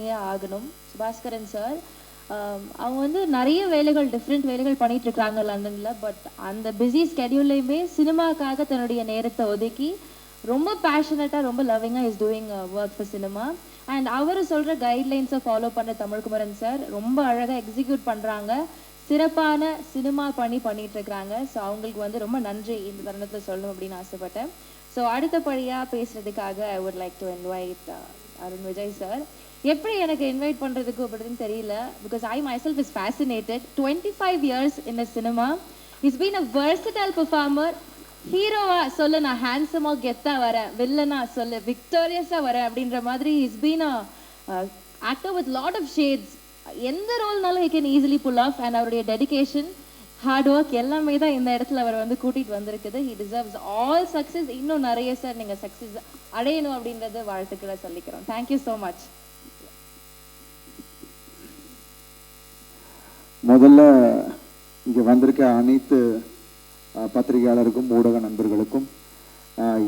ஆகணும். சுபாஸ்கரன் சார் அவங்க வந்து நிறைய வேலைகள் டிஃப்ரெண்ட் வேலைகள் பண்ணிட்டு இருக்காங்க லண்டன்ல. பட் அந்த பிஸி ஸ்கெடியூல்லையுமே சினிமாக்காக தன்னுடைய நேரத்தை ஒதுக்கி ரொம்ப பேஷனட்டாக ரொம்ப லவ்விங்காக is doing work for cinema and அவர் சொல்கிற கைட்லைன்ஸை ஃபாலோ பண்ண தமிழ்குமரன் சார் ரொம்ப அழகாக எக்ஸிக்யூட் பண்ணுறாங்க சிறப்பான சினிமா பண்ணி பண்ணிட்டு இருக்காங்க. ஸோ அவங்களுக்கு வந்து ரொம்ப நன்றி இந்த தருணத்தில் சொல்லணும் அப்படின்னு ஆசைப்பட்டேன். ஸோ அடுத்தபடியாக பேசுறதுக்காக I would like to invite Arun Vijay sir எப்படி எனக்கு இன்வைட் பண்ணுறதுக்கு அப்படின்னு தெரியல because I myself is fascinated twenty five years இந்த cinema is been a versatile performer ஹீரோவா சொல்லு நான் ஹேண்ட்ஸமாக கெத்தா வரேன். வில்லனா சொல்லு விக்டோரியஸாக வரேன் அப்படின்ற மாதிரி is been a actor with lot of shades எந்த ரோல்னாலும் I can easily pull off and அவருடைய டெடிகேஷன் ஹார்ட் ஒர்க் எல்லாமே தான் இந்த இடத்துல அவர் வந்து கூட்டிட்டு வந்திருக்குது. ஹி டிசர்வ்ஸ் ஆல் சக்ஸஸ் இன்னும் நிறைய சார் நீங்க சக்ஸஸ் அடையணும் அப்படின்றத வாழ்த்துக்களை சொல்லிக்கிறோம். தேங்க்யூ ஸோ மச் முதல்ல இங்கே வந்திருக்க அனைத்து பத்திரிகையாளருக்கும் ஊடக நண்பர்களுக்கும்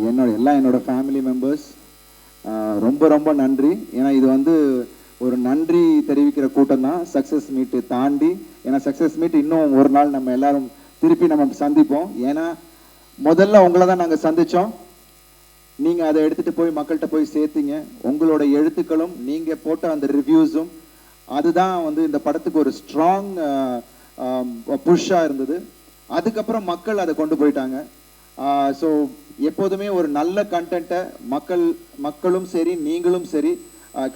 என்னோட எல்லாம் என்னோட ஃபேமிலி மெம்பர்ஸ் ரொம்ப ரொம்ப நன்றி. ஏன்னா இது வந்து ஒரு நன்றி தெரிவிக்கிற கூட்டம் தான். சக்ஸஸ் மீட்டு தாண்டி ஏன்னா சக்ஸஸ் மீட் இன்னும் ஒரு நாள் நம்ம எல்லாரும் திருப்பி நம்ம சந்திப்போம். ஏன்னா முதல்ல உங்களை தான் நாங்கள் சந்தித்தோம் நீங்கள் அதை எடுத்துகிட்டு போய் மக்கள்கிட்ட போய் சேர்த்தீங்க. உங்களோட எழுத்துக்களும் நீங்கள் போட்ட அந்த ரிவ்யூஸும் அதுதான் வந்து இந்த படத்துக்கு ஒரு ஸ்ட்ராங் புஷ்ஷாக இருந்தது. அதுக்கப்புறம் மக்கள் அதை கொண்டு போயிட்டாங்க. ஸோ எப்போதுமே ஒரு நல்ல கண்டென்ட்டை மக்கள் மக்களும் சரி நீங்களும் சரி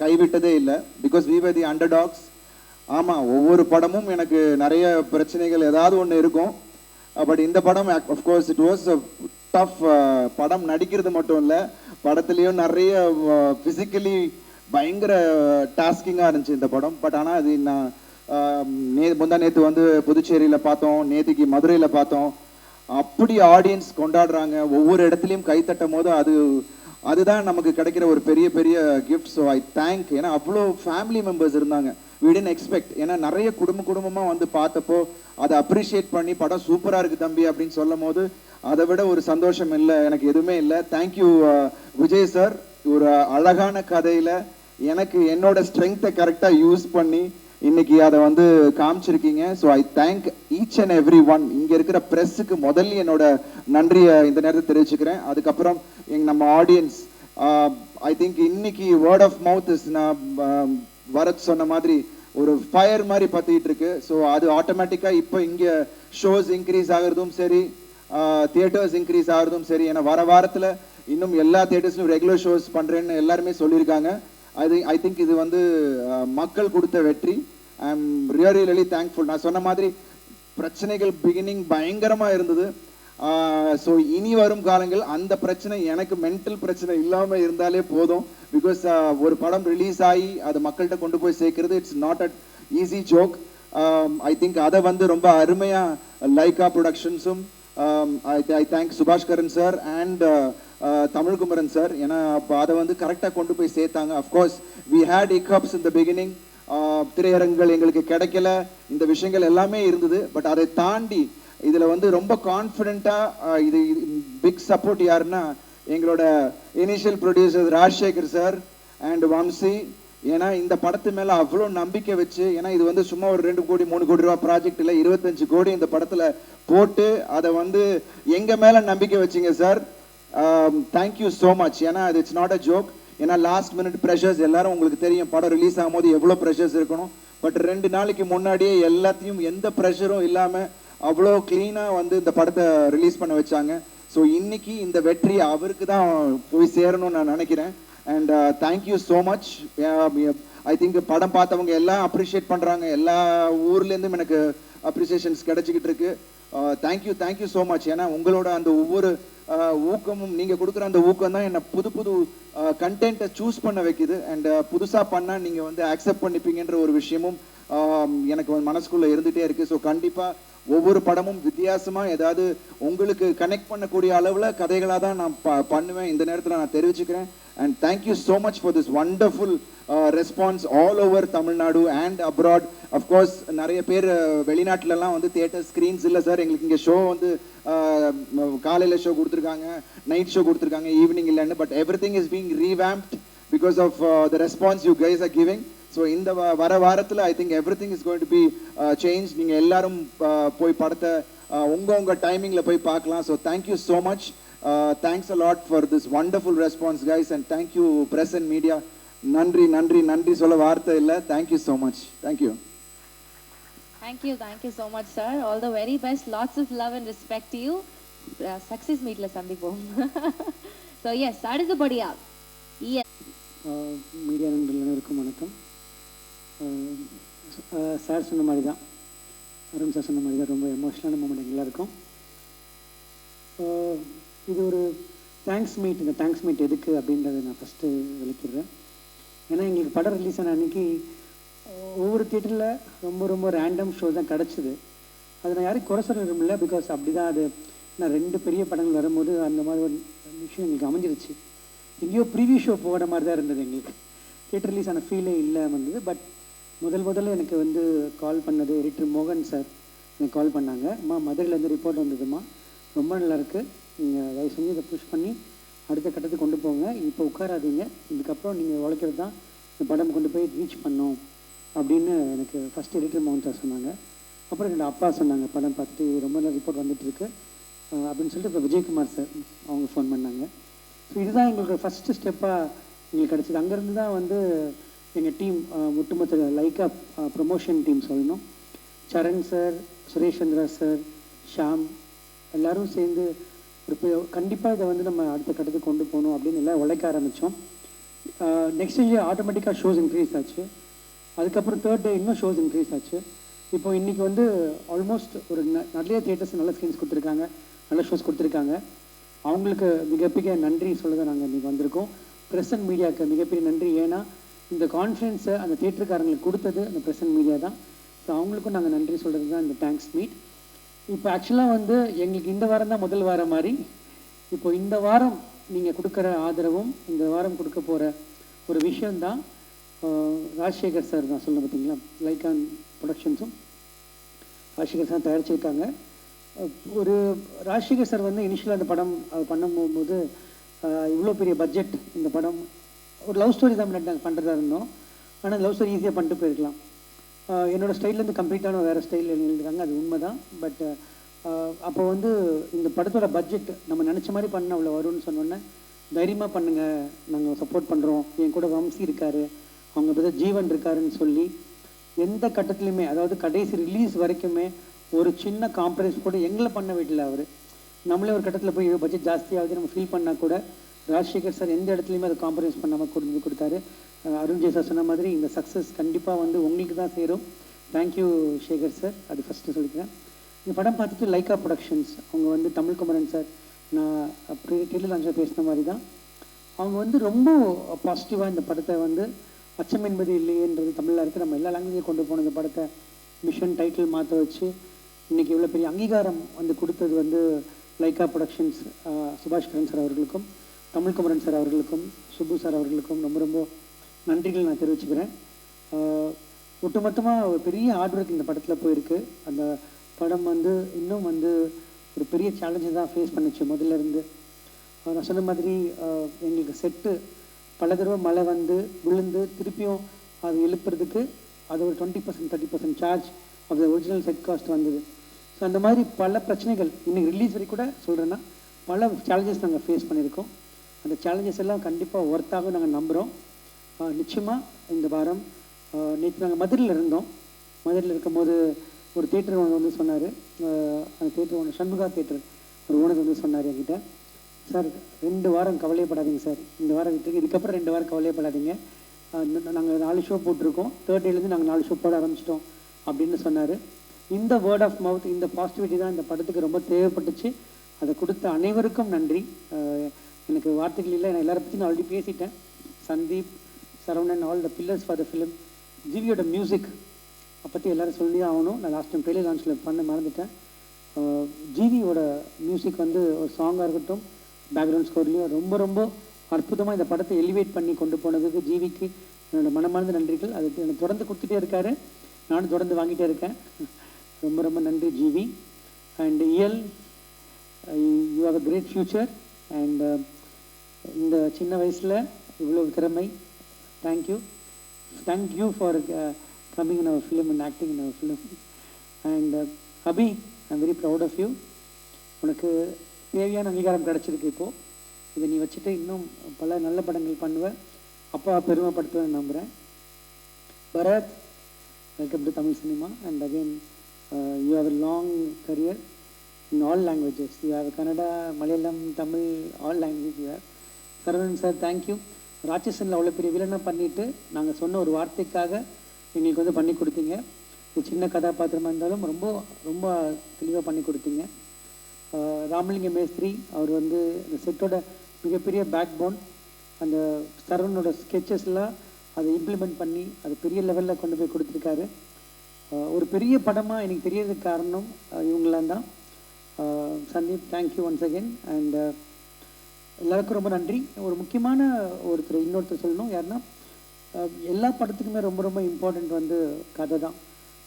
கைவிட்டதே இல்லை. Because we were the underdogs ஆமாம் ஒவ்வொரு படமும் எனக்கு நிறைய பிரச்சனைகள் ஏதாவது ஒன்று இருக்கும். பட் இந்த படம் அஃப்கோர்ஸ் இட் வாஸ் டஃப் படம் நடிக்கிறது மட்டும் இல்லை படத்துலேயும் நிறைய ஃபிசிக்கலி பயங்கர டாஸ்கிங்காக இருந்துச்சு இந்த படம். பட் ஆனால் அது நான் நே முந்தா நேற்று வந்து புதுச்சேரியில் பார்த்தோம். நேற்றுக்கு மதுரையில் பார்த்தோம். அப்படி ஆடியன்ஸ் கொண்டாடுறாங்க. ஒவ்வொரு இடத்துலையும் கை போது அது அதுதான் நமக்கு கிடைக்கிற ஒரு பெரிய பெரிய கிஃப்ட் ஸோ ஐ தேங்க் ஏன்னா அவ்வளோ ஃபேமிலி மெம்பர்ஸ் இருந்தாங்க. We எக்ஸ்பெக்ட் ஏன்னா நிறைய குடும்ப குடும்பமாக வந்து பார்த்தப்போ அதை அப்ரிஷியேட் பண்ணி படம் சூப்பராக இருக்குது தம்பி அப்படின்னு சொல்லும் போது அதை விட ஒரு சந்தோஷம் இல்லை. எனக்கு எதுவுமே இல்லை. தேங்க்யூ விஜய் சார் ஒரு அழகான கதையில் எனக்கு என்னோட ஸ்ட்ரென்த்தை கரெக்டாக யூஸ் பண்ணி இன்னைக்கு அதை வந்து காமிச்சிருக்கீங்க. So I thank each and every one இங்கே இருக்கிற ப்ரெஸ்ஸுக்கு முதல்ல என்னோட நன்றியை இந்த நேரத்தை தெரிவிச்சுக்கிறேன். அதுக்கப்புறம் எங் நம்ம ஆடியன்ஸ் ஐ திங்க் இன்னைக்கு வேர்ட் ஆஃப் மவுத் இஸ் நான் um, வரத் சொன்ன மாதிரி ஒரு ஃபயர் மாதிரி பற்றிட்டு இருக்கு. ஸோ அது ஆட்டோமேட்டிக்காக இப்போ இங்கே ஷோஸ் இன்க்ரீஸ் ஆகிறதும் சரி uh, தியேட்டர்ஸ் இன்க்ரீஸ் ஆகுறதும் சரி. ஏன்னா வர வாரத்தில் இன்னும் எல்லா தியேட்டர்ஸ்லையும் ரெகுலர் ஷோஸ் பண்ணுறேன்னு எல்லாருமே சொல்லியிருக்காங்க. அது ஐ திங்க் இது வந்து மக்கள் கொடுத்த வெற்றி. I am really really thankful நான் சொன்ன மாதிரி பிரச்சனைகள் பிகினிங் பயங்கரமாக இருந்தது. ஸோ இனி வரும் காலங்கள் அந்த பிரச்சனை எனக்கு மென்டல் பிரச்சனை இல்லாமல் இருந்தாலே போதும். பிகாஸ் ஒரு படம் ரிலீஸ் ஆகி அது மக்கள்கிட்ட கொண்டு போய் சேர்க்கறது it's not at easy joke I think அதை வந்து ரொம்ப அருமையாக Lyca ப்ரொடக்ஷன்ஸும் I thank Subaskaran sir and Tamilkumaran sir. ஏன்னா அப்போ அதை வந்து கரெக்டாக கொண்டு போய் சேர்த்தாங்க. அஃப்கோர்ஸ் வி ஹேட் இக்கப்ஸ் இந்த பிகினிங் திரையரங்குகள் எங்களுக்கு கிடைக்கல. இந்த விஷயங்கள் எல்லாமே இருந்தது. பட் அதை தாண்டி இதில் வந்து ரொம்ப கான்ஃபிடெண்ட்டாக இது பிக் சப்போர்ட் யாருன்னா எங்களோட initial producer Rajasekar sir and Vamsi. ஏன்னா இந்த படத்து மேலே அவ்வளோ நம்பிக்கை வச்சு ஏன்னா இது வந்து சும்மா ஒரு ரெண்டு கோடி மூணு கோடி ரூபா ப்ராஜெக்ட் இல்லை இருபத்தஞ்சு கோடி இந்த படத்தில் போட்டு அதை வந்து எங்கள் மேலே நம்பிக்கை வச்சீங்க sir? Thank you so much ஏன்னா இட்ஸ் நாட் அ ஜோக் ஏன்னா லாஸ்ட் மினிட் ப்ரெஷர்ஸ் எல்லாரும் உங்களுக்கு தெரியும் படம் ரிலீஸ் ஆகும்போது எவ்வளோ ப்ரெஷர்ஸ் இருக்கணும். பட் ரெண்டு நாளைக்கு முன்னாடியே எல்லாத்தையும் எந்த ப்ரெஷரும் இல்லாமல் அவ்வளோ க்ளீனாக வந்து இந்த படத்தை ரிலீஸ் பண்ண வச்சாங்க. ஸோ இன்னைக்கு இந்த வெற்றி அவருக்கு தான் போய் சேரணும்னு நான் நினைக்கிறேன். And thank you so much I think படம் பார்த்தவங்க எல்லாம் அப்ரிஷியேட் பண்ணுறாங்க எல்லா ஊர்லேருந்தும் எனக்கு அப்ரிசியேஷன்ஸ் கிடைச்சிக்கிட்டு இருக்கு. தேங்க்யூ தேங்க்யூ ஸோ மச் ஏன்னா உங்களோட அந்த ஒவ்வொரு ஊக்கமும் நீங்க கொடுக்குற அந்த ஊக்கம் தான் என்ன புது புது கண்டென்ட்டை சூஸ் பண்ண வைக்குது. அண்ட் புதுசா பண்ணா நீங்க வந்து அக்செப்ட் பண்ணிப்பீங்கன்ற ஒரு விஷயமும் எனக்கு வந்து மனசுக்குள்ள இருந்துட்டே இருக்கு. ஸோ கண்டிப்பா ஒவ்வொரு படமும் வித்தியாசமா ஏதாவது உங்களுக்கு கனெக்ட் பண்ணக்கூடிய அளவுல கதைகளாக தான் நான் ப- பண்ணுவேன். இந்த நேரத்தில் நான் தெரிவிச்சுக்கிறேன். And thank you so much for this wonderful response all over Tamil Nadu and abroad of course நிறைய பேர் வெளிநாட்டிலலாம் வந்து தியேட்டர் ஸ்க்ரீன்ஸ் இல்லை சார். எங்களுக்கு இங்கே ஷோ வந்து காலையில் ஷோ கொடுத்துருக்காங்க நைட் ஷோ கொடுத்துருக்காங்க ஈவினிங் இல்லைன்னு but everything is being revamped because of the response you guys are giving so இந்த வர வாரத்தில் I think everything is going to be change நீங்கள் எல்லாரும் போய் படத்தை உங்கள் உங்க உங்க டைமிங்கில் போய் பார்க்கலாம். So thank you so much thanks a lot for this wonderful response guys and thank you press and media நன்றி நன்றி நன்றி சொல்ல வார்த்தை இல்லை. Thank you so much thank you Thank you, thank you so much, sir. All the very best. Lots of love and respect to you. Uh, success meetல சந்திப்போம். so yes, அடுத்தபடியா uh, media நண்பர்கள் அனைவருக்கும் வணக்கம் uh, uh, சார் சொன்ன மாதிரி தான் Arun sir சொன்ன மாதிரி தான் ரொம்ப எமோஷ்னலான மூமெண்ட் எல்லாருக்கும் இது ஒரு தேங்க்ஸ் மீட் இந்த தேங்க்ஸ் மீட் எதுக்கு அப்படின்றத நான் ஃபஸ்ட்டு விளக்கிடுறேன் ஏன்னா எங்களுக்கு படம் ரிலீஸ் ஆன அன்னைக்கு ஒவ்வொரு தியேட்டரில் ரொம்ப ரொம்ப ரேண்டம் ஷோ தான் கிடச்சிது. அதை நான் யாரும் குறை சொல்ல விரும்பல பிகாஸ் அப்படி தான் அது. நான் ரெண்டு பெரிய படங்கள் வரும்போது அந்த மாதிரி ஒரு விஷயம் எங்களுக்கு அமைஞ்சிருச்சு. எங்கேயோ ப்ரீவியூ ஷோ போகிற மாதிரி தான் இருந்தது எங்களுக்கு. தியேட்டர் ரிலீஸ் ஆன ஃபீலே இல்லை வந்தது பட் முதல் முதல்ல எனக்கு வந்து கால் பண்ணது எடிட்டர் மோகன் சார் எனக்கு கால் பண்ணாங்க. அம்மா மதுரையிலேருந்து ரிப்போர்ட் வந்ததும்மா. ரொம்ப நல்லாயிருக்கு நீங்கள் தயவு செஞ்சு இதை புஷ் பண்ணி அடுத்த கட்டத்துக்கு கொண்டு போங்க. இப்போ உட்காராதீங்க. இதுக்கப்புறம் நீங்கள் உழைக்கிறது தான் இந்த படம் கொண்டு போய் ரீச் பண்ணோம். அப்படின்னு எனக்கு ஃபஸ்ட் எடிட்டர் மோகன் சொன்னாங்க. அப்புறம் என்னோட அப்பா சொன்னாங்க படம் பார்த்துட்டு ரொம்ப நல்ல ரிப்போர்ட் வந்துட்டுருக்கு அப்படின்னு சொல்லிட்டு இப்போ விஜயகுமார் சார் அவங்க ஃபோன் பண்ணாங்க. ஸோ இதுதான் எங்களுக்கு ஃபஸ்ட்டு ஸ்டெப்பாக எங்களுக்கு கிடச்சிது. அங்கேருந்து தான் வந்து எங்கள் டீம் ஒட்டுமொத்த லைக்கா ப்ரொமோஷன் டீம் சொல்லணும். சரண் சார் சுரேஷ் சந்திரா சார் ஷாம் எல்லோரும் சேர்ந்து ஒரு கண்டிப்பாக இதை வந்து நம்ம அடுத்த கட்டத்துக்கு கொண்டு போகணும் அப்படின்னு எல்லாம் உழைக்க ஆரம்பித்தோம் நெக்ஸ்ட் இயர் ஆட்டோமேட்டிக்காக ஷோஸ் இன்க்ரீஸ் ஆச்சு. அதுக்கப்புறம் தேர்ட் டே இன்னும் ஷோஸ் இன்க்ரீஸ் ஆச்சு. இப்போ இன்றைக்கி வந்து ஆல்மோஸ்ட் ஒரு ந- நிறைய தியேட்டர்ஸ் நல்ல ஸ்க்ரீன்ஸ் கொடுத்துருக்காங்க. நல்ல ஷோஸ் கொடுத்துருக்காங்க. அவங்களுக்கு மிகப்பெரிய நன்றி சொல்ல தான் நாங்கள் இன்றைக்கி வந்திருக்கோம். ப்ரெஸ் அண்ட் மீடியாவுக்கு மிகப்பெரிய நன்றி. ஏன்னா இந்த கான்ஃபிடன்ஸை அந்த தேட்டருக்காரங்களுக்கு கொடுத்தது அந்த ப்ரெஸ் அண்ட் மீடியா தான். ஸோ அவங்களுக்கும் நாங்கள் நன்றி சொல்கிறது தான் இந்த தேங்க்ஸ் மீட் இப்போ ஆக்சுவலாக வந்து எங்களுக்கு இந்த வாரம் தான் முதல் வாரம் மாதிரி இப்போ இந்த வாரம் நீங்கள் கொடுக்குற ஆதரவும் இந்த வாரம் கொடுக்க போகிற ஒரு விஷயந்தான் ராஜசேகர் சார் நான் சொல்ல பார்த்தீங்களா? லைக்கான் ப்ரொடக்ஷன்ஸும் ராஜசேகர் சார் தயாரிச்சிருக்காங்க. ஒரு ராஜசேகர் சார் வந்து இனிஷியலாக அந்த படம் அஹ், பண்ணும்போது இவ்வளோ பெரிய பட்ஜெட் இந்த படம். ஒரு லவ் ஸ்டோரி தான் நாங்கள் பண்ணுறதா இருந்தோம். ஆனால் லவ் ஸ்டோரி ஈஸியாக பண்ணிட்டு போயிருக்கலாம். என்னோடய ஸ்டைல்லேருந்து கம்ப்ளீட்டான வேறு ஸ்டைலில் எழுதிருக்காங்க அது உண்மை தான் பட் அப்போ வந்து இந்த படத்தோட பட்ஜெட் நம்ம நினச்ச மாதிரி பண்ண அவ்வளோ வரும்னு சொன்னோன்னே தைரியமாக பண்ணுங்கள் நாங்கள் சப்போர்ட் பண்ணுறோம் என் கூட வம்சி இருக்காரு. அவங்க பதில் ஜீவன் இருக்காருன்னு சொல்லி எந்த கட்டத்துலையுமே அதாவது கடைசி ரிலீஸ் வரைக்குமே ஒரு சின்ன காம்ப்ரமைஸ் கூட எங்களை பண்ண வீட்டில் அவர். நம்மளே ஒரு கட்டத்தில் போய் பட்ஜெட் ஜாஸ்தியாகுது நம்ம ஃபீல் பண்ணால் கூட ராஜசேகர் சார் எந்த இடத்துலையுமே அதை காம்ப்ரமைஸ் பண்ணாமல் கொண்டு கொடுத்தாரு. அருண் ஜெய் சார் சொன்ன மாதிரி இந்த சக்ஸஸ் கண்டிப்பாக வந்து உங்களுக்கு தான் சேரும். தேங்க்யூ சேகர் சார் அது ஃபஸ்ட்டு சொல்லிக்கிறேன். இந்த படம் பார்த்துட்டு லைக்கா ப்ரொடக்ஷன்ஸ் அவங்க வந்து தமிழ் குமரன் சார் நான் அப்படியே டெல்லி லான்ச்சில் பேசின மாதிரி தான் அவங்க வந்து ரொம்ப பாசிட்டிவாக இந்த படத்தை வந்து அச்சம் என்பது இல்லையேன்றது தமிழில் இருக்குது நம்ம எல்லா லாங்குவேஜையும் கொண்டு போன இந்த படத்தை மிஷன் டைட்டில் மாற்ற வச்சு இன்றைக்கி இவ்வளோ பெரிய அங்கீகாரம் வந்து கொடுத்தது வந்து லைக்கா ப்ரொடக்ஷன்ஸ் சுபாஷ் கரன் சார் அவர்களுக்கும் தமிழ் குமரன் சார் அவர்களுக்கும் சுப்பு சார் அவர்களுக்கும் ரொம்ப ரொம்ப நன்றிகள் நான் தெரிவிச்சுக்கிறேன். ஒட்டுமொத்தமாக ஒரு பெரிய ஹார்ட் ஒர்க் இந்த படத்தில் போயிருக்கு. அந்த படம் வந்து இன்னும் வந்து ஒரு பெரிய சேலஞ்சை தான் ஃபேஸ் பண்ணுச்சு. முதல்ல இருந்து நான் சொன்ன மாதிரி எங்களுக்கு செட்டு பல தடவை மழை வந்து விழுந்து திருப்பியும் அது எழுப்புறதுக்கு அது ஒரு twenty percent thirty percent charge of the original set cost வந்தது. ஸோ அந்த மாதிரி பல பிரச்சனைகள் இன்னைக்கு ரிலீஸ் வரைக்கும் கூட சொல்கிறேன்னா பல சேலஞ்சஸ் நாங்கள் ஃபேஸ் பண்ணியிருக்கோம். அந்த சேலஞ்சஸ் எல்லாம் கண்டிப்பாக ஒர்த்தாக நாங்கள் நம்புகிறோம் நிச்சயமாக இந்த வாரம் நேற்று நாங்கள் மதுரையில் இருந்தோம். மதுரையில் இருக்கும்போது ஒரு தேட்டர் ஒன்று வந்து சொன்னார். அந்த தேட்டர் ஒன்று சண்முகா தேட்டர் ஒரு ஓனர் வந்து சொன்னார் என்கிட்ட. சார் ரெண்டு வாரம் கவலையப்படாதீங்க சார். இந்த வாரம் விட்டுருக்கு இதுக்கப்புறம் ரெண்டு வாரம் கவலையப்படாதீங்க. நாங்கள் நாலு ஷோ போட்டிருக்கோம். தேர்ட் டேலேருந்து நாங்கள் நாலு ஷோ போட ஆரம்பிச்சிட்டோம் அப்படின்னு சொன்னார். இந்த வேர்ட் ஆஃப் மவுத் இந்த பாசிட்டிவிட்டி தான் இந்த படத்துக்கு ரொம்ப தேவைப்பட்டுச்சு. அதை கொடுத்த அனைவருக்கும் நன்றி. எனக்கு வார்த்தைகள் இல்லை. நான் எல்லாரை பற்றி நான் ஆல்ரெடி பேசிட்டேன். Sandeep Saravanan all the pillars for the film ஜிவியோட music பற்றி எல்லாரும் சொல்லி ஆகணும். நான் லாஸ்ட் டைம் டெய்லி லான்ச்சில் பண்ண மறந்துட்டேன். ஜிவியோட மியூசிக் வந்து ஒரு சாங்காக இருக்கட்டும் பேக்ரவுண்ட் ஸ்கோர்லேயும் ரொம்ப ரொம்ப அற்புதமாக இந்த படத்தை எலிவேட் பண்ணி கொண்டு போனதுக்கு ஜீவிக்கு என்னோடய மனமார்ந்த நன்றிகள். அது தொடர்ந்து கொடுத்துட்டே இருக்காரு. நானும் தொடர்ந்து வாங்கிட்டே இருக்கேன். ரொம்ப ரொம்ப நன்றி GV. And Iyal you have a great future and இந்த சின்ன வயசில் இவ்வளோ திறமை. Thank you thank you for coming in our film and acting in our film and Abhi I'm very proud of you உனக்கு தேவையான அங்கீகாரம் கிடச்சிருக்கு இப்போது இதை நீ வச்சுட்டு இன்னும் பல நல்ல படங்கள் பண்ணுவ. அப்பா பெருமைப்படுத்துவேன் நம்புகிறேன் Bharath welcome to Tamil cinema. And again you have a long career in all languages you have Kannada Malayalam Tamil all language you have Saravanan sir thank you ராட்சசனில் அவ்வளோ பெரிய வில்லனை பண்ணிவிட்டு நாங்கள் சொன்ன ஒரு வார்த்தைக்காக எங்களுக்கு வந்து பண்ணி கொடுத்தீங்க. இது சின்ன கதாபாத்திரமாக இருந்தாலும் ரொம்ப ரொம்ப தெளிவாக பண்ணி கொடுத்தீங்க. ராமலிங்க மேஸ்திரி அவர் வந்து இந்த செட்டோட மிகப்பெரிய பேக் போன் அந்த சரவணோட ஸ்கெச்சஸ்லாம் அதை இம்ப்ளிமெண்ட் பண்ணி அது பெரிய லெவலில் கொண்டு போய் கொடுத்துருக்காரு. ஒரு பெரிய படமாக எனக்கு தெரியறதுக்கு காரணம் இவங்களாம் தான். Sandeep thank you once again and எல்லாருக்கும் ரொம்ப நன்றி. ஒரு முக்கியமான ஒருத்தர் இன்னொருத்தர் சொல்லணும் யாருன்னா எல்லா படத்துக்குமே ரொம்ப ரொம்ப இம்பார்ட்டண்ட் வந்து கதை தான்.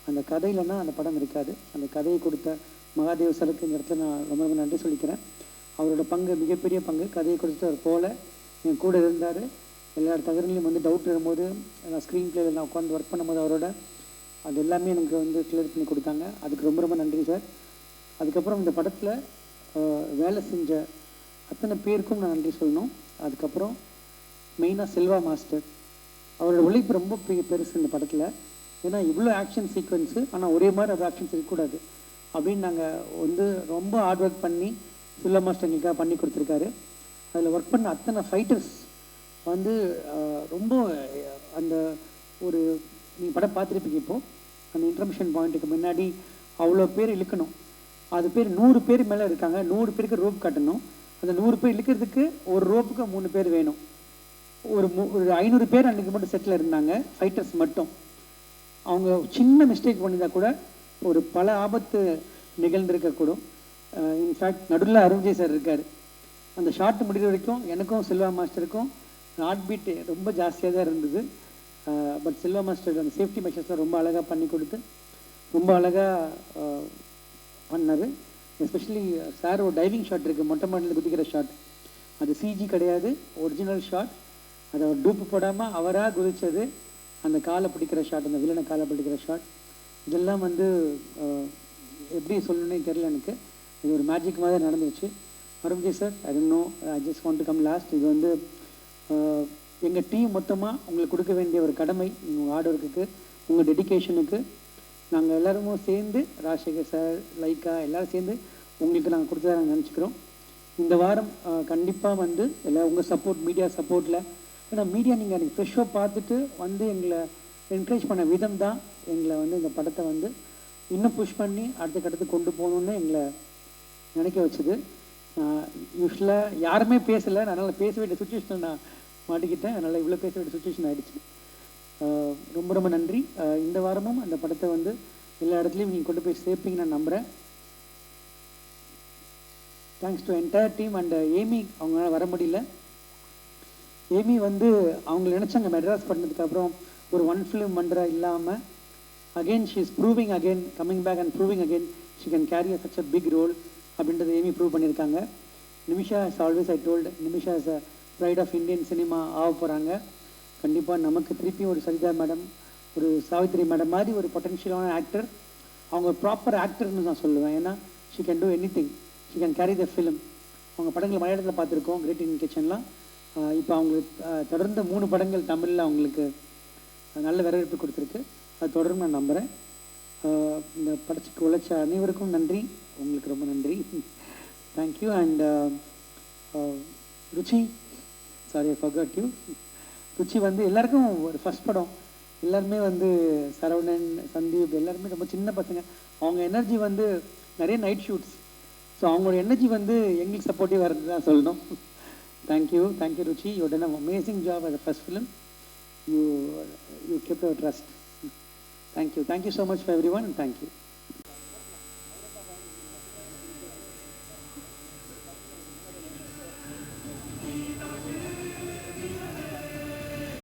அந்த கதை இல்லைன்னா அந்த படம் இருக்காது. அந்த கதையை கொடுத்த மகாதேவ் சருக்கு இந்த இடத்துல நான் ரொம்ப ரொம்ப நன்றி சொல்லிக்கிறேன். அவரோட பங்கு மிகப்பெரிய பங்கு. கதையை கொடுத்தவர் போல் என் கூட இருந்தார். எல்லா தகவலையும் வந்து டவுட் வரும்போது நான் ஸ்க்ரீன் பிளேயில் நான் உட்காந்து ஒர்க் பண்ணும்போது அவரோட அது எல்லாமே எனக்கு வந்து கிளியர் பண்ணி கொடுத்தாங்க. அதுக்கு ரொம்ப ரொம்ப நன்றி சார் அதுக்கப்புறம் இந்த படத்தில் வேலை செஞ்ச அத்தனை பேருக்கும் நான் நன்றி சொல்லணும். அதுக்கப்புறம் மெயினாக செல்வா மாஸ்டர் அவரோட உழைப்பு ரொம்ப பெரிய பெருசு இந்த படத்தில். ஏன்னா இவ்வளோ ஆக்ஷன் சீக்வன்ஸு ஆனால் ஒரே மாதிரி அது ஆக்ஷன்ஸ் இருக்கக்கூடாது அப்படின்னு நாங்கள் வந்து ரொம்ப ஹார்ட் ஒர்க் பண்ணி செல்வா மாஸ்டர் எங்களுக்காக பண்ணி கொடுத்துருக்காரு. அதில் ஒர்க் பண்ண அத்தனை ஃபைட்டர்ஸ் வந்து ரொம்ப அந்த ஒரு நீங்கள் படம் பார்த்துருப்பீங்க இப்போது அந்த இன்டர்மிஷன் பாயிண்ட்டுக்கு முன்னாடி அவ்வளோ பேர் இழுக்கணும். அது பேர் நூறு பேர் மேலே இருக்காங்க நூறு பேருக்கு ரோப் கட்டணும். அந்த நூறு பேர் இழுக்கிறதுக்கு ஒரு ரோப்புக்கு மூணு பேர் வேணும். ஒரு மூ ஒரு ஐநூறு பேர் அன்றைக்கி மட்டும் செட்டில் இருந்தாங்க ஃபைட்டர்ஸ் மட்டும். அவங்க சின்ன மிஸ்டேக் பண்ணியிருந்தா கூட ஒரு பல ஆபத்து நிகழ்ந்திருக்கக்கூடும். இன்ஃபேக்ட் நடுவில் அருண்ஜி சார் இருக்கார். அந்த ஷார்ட் முடிகிற வரைக்கும் எனக்கும் செல்வா மாஸ்டருக்கும் ஹார்ட் பீட் ரொம்ப ஜாஸ்தியாக தான் இருந்தது. பட் செல்வா மாஸ்டர் அந்த சேஃப்டி மெஷர்ஸ்லாம் ரொம்ப அழகாக பண்ணி கொடுத்து ரொம்ப அழகாக பண்ணார். எஸ்பெஷலி சார் ஒரு டைவிங் ஷாட் இருக்குது மொட்டை மாடலில் குதிக்கிற ஷாட் அது சிஜி கிடையாது ஒரிஜினல் ஷாட் அதை அவர் டூப்பு போடாமல் அவராக குதிச்சது அந்த காலை பிடிக்கிற ஷாட் அந்த வில்லனை காலை பிடிக்கிற ஷாட் இதெல்லாம் வந்து எப்படி சொல்லணுன்னே தெரியல எனக்கு. இது ஒரு மேஜிக் மாதிரி நடந்துச்சு Arunji sir I don't know I just want to come last இது வந்து எங்கள் டீம் மொத்தமாக உங்களுக்கு கொடுக்க வேண்டிய ஒரு கடமை உங்கள் ஹார்ட் ஒர்க்குக்கு உங்கள் டெடிகேஷனுக்கு நாங்கள் எல்லாருமே சேர்ந்து ராஜசேகர் சார் லைக்கா எல்லோரும் சேர்ந்து உங்களுக்கு நாங்கள் கொடுத்ததாக நாங்கள் நினச்சிக்கிறோம். இந்த வாரம் கண்டிப்பாக வந்து எல்லா உங்கள் சப்போர்ட் மீடியா சப்போர்ட்டில் ஏன்னா மீடியா நீங்கள் எனக்கு ஃப்ரெஷ்ஷாக பார்த்துட்டு வந்து எங்களை என்கரேஜ் பண்ண விதம் தான் எங்களை வந்து இந்த படத்தை வந்து இன்னும் புஷ் பண்ணி அடுத்த கட்டத்துக்கு கொண்டு போகணுன்னு எங்களை நினைக்க வச்சுது. யூஸ்வலாக யாருமே பேசலை. அதனால் பேச வேண்டிய சுச்சுவேஷன் நான் மாட்டிக்கிட்டேன். அதனால் இவ்வளோ பேச வேண்டிய சுச்சுவேஷன் ஆகிடுச்சு ரொம்ப ரொம்ப நன்றி. இந்த வாரமும் அந்த படத்தை வந்து எல்லா இடத்துலையும் நீங்கள் கொண்டு போய் சேர்ப்பீங்கன்னு நான் நம்புகிறேன் thanks to entire team and Amy அவங்களால வர முடியல. ஏமி வந்து அவங்க நினச்சாங்க மெட்ராஸ் பண்ணதுக்கப்புறம் ஒரு ஒன் ஃபிலிம் பண்ணுற இல்லாமல் again she is proving again coming back and proving again she can carry such a big role அப்படின்றத ஏமி ப்ரூவ் பண்ணியிருக்காங்க. Nimisha is always I told Nimisha is a pride of Indian cinema ஆக போகிறாங்க கண்டிப்பாக நமக்கு திருப்பியும் ஒரு சரிதா madam ஒரு Savitri madam மாதிரி ஒரு பொட்டென்ஷியலான ஆக்டர் அவங்க ப்ராப்பர் ஆக்டர்னு நான் சொல்லுவேன். ஏன்னா she can do anything she can carry the film அவங்க படங்கள் மலையாளத்தில் பார்த்துருக்கோம் கிரேட் இன் கிச்சன்லாம் இப்போ அவங்களுக்கு தொடர்ந்து மூணு படங்கள் தமிழில் அவங்களுக்கு நல்ல வரவேற்பு கொடுத்துருக்கு. அது தொடர்ந்து நான் நம்புகிறேன் இந்த படத்துக்கு உழைச்ச அனைவருக்கும் நன்றி. உங்களுக்கு ரொம்ப நன்றி. Thank you and Ruchi. Sorry I forgot you Ruchi வந்து எல்லாருக்கும் ஒரு ஃபஸ்ட் படம். எல்லாருமே வந்து சரவணன் சந்தீப் எல்லாருமே ரொம்ப சின்ன பசங்க. அவங்க எனர்ஜி வந்து நிறைய நைட் ஷூட்ஸ் ஸோ அவங்களோட எனர்ஜி வந்து எங்களுக்கு சப்போர்ட்டிவாக இருந்து தான் சொல்லணும். Thank you thank you Ruchi. You done amazing job as a first film you, uh, you kept our trust. Thank you. Thank you so much for everyone and thank you.